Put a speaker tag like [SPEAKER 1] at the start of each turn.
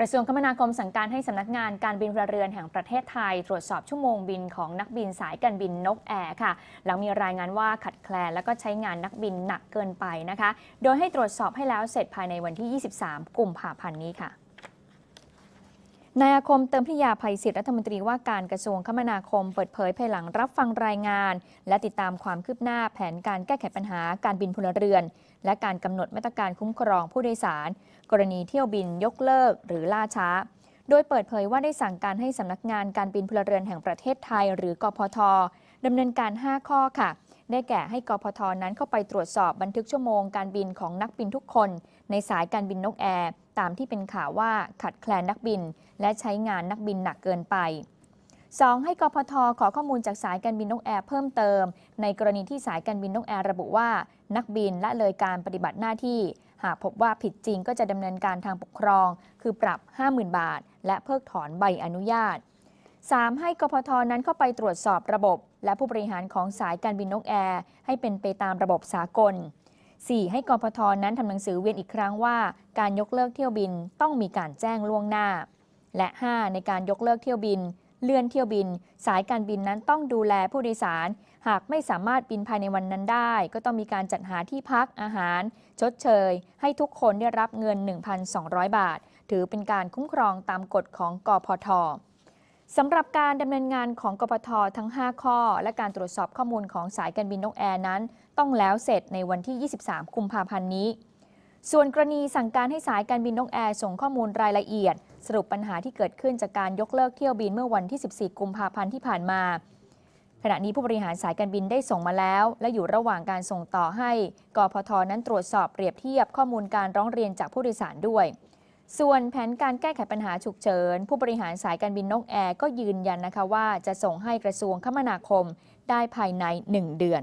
[SPEAKER 1] กระทรวงคมนาคมสั่งการให้สำนักงานการบินพลเรือนแห่งประเทศไทย ตรวจสอบชั่วโมงบินของนักบินสายการบินนกแอร์ค่ะ หลังมีรายงานว่าขัดแคลนและก็ใช้งานนักบินหนักเกินไปนะคะ โดยให้ตรวจสอบให้แล้วเสร็จภายในวันที่ 23 กุมภาพันธ์นี้ค่ะ นายอาคมเติมพิยาภัยศิษย์รัฐมนตรีว่าการกระทรวงคมนาคมเปิดเผยภายหลังรับฟังรายงาน และติดตามความคืบหน้าแผนการแก้ไขปัญหาการบินพลเรือน และการกำหนดมาตรการคุ้มครองผู้โดยสาร กรณีเที่ยวบินยกเลิกหรือล่าช้า โดยเปิดเผยว่าได้สั่งการให้สำนักงานการบินพลเรือนแห่งประเทศไทย หรือกพทดำเนินการ 5 ข้อค่ะ ได้แก่ให้กพทนั้นเข้าไปตรวจสอบบันทึกชั่วโมงการบินของนักบินทุกคน ในสายการบินนกแอร์ตามที่เป็นข่าวว่าขัดแคลนนักบิน และใช้งานนักบินหนักเกินไป 2. ให้กพทขอข้อมูลจากสายการบินนกแอร์เพิ่มเติม ในกรณีที่สายการบินนกแอร์ระบุว่า นักบินละเลยการปฏิบัติหน้าที่ หากพบว่าผิดจริงก็จะดำเนินการทางปกครอง คือปรับ 50,000 บาท และเพิกถอนใบอนุญาต 3. ให้กพทนั้นเข้าไปตรวจสอบระบบ และผู้บริหารของสายการบินนกแอร์ให้เป็นไปตามระบบสากล 4. ให้กพทนั้นทำหนังสือเวียนอีกครั้งว่า การยกเลิกเที่ยวบินต้องมีการแจ้งล่วงหน้า และ 5. ในการยกเลิกเที่ยวบิน เลื่อนเที่ยวบิน สายการบินนั้นต้องดูแลผู้โดยสาร หากไม่สามารถบินภายในวันนั้นได้ ก็ต้องมีการจัดหาที่พักอาหาร ชดเชย ให้ทุกคนได้รับเงิน 1,200 บาท ถือเป็นการคุ้มครองตามกฎของกพท สำหรับการดำเนินงานของกพททั้ง 5 ข้อ และการตรวจสอบข้อมูลของสายการบินนกแอร์นั้น ต้องแล้วเสร็จในวันที่ 23 กุมภาพันธ์นี้ ส่วนกรณีสั่งการให้สายการบินนกแอร์ส่งข้อมูลรายละเอียด สรุปปัญหาที่เกิดขึ้นจากการยกเลิกเที่ยวบินเมื่อวันที่ 14 กุมภาพันธ์ที่ผ่านมา ขณะนี้ผู้บริหารสายการบินได้ส่งมาแล้ว และอยู่ระหว่างการส่งต่อให้กพทนั้นตรวจสอบเปรียบเทียบข้อมูลการร้องเรียนจากผู้โดยสารด้วย ส่วนแผนการแก้ไขปัญหาฉุกเฉิน ผู้บริหารสายการบินนกแอร์ก็ยืนยันนะคะว่าจะส่งให้กระทรวงคมนาคมได้ภายใน 1 เดือน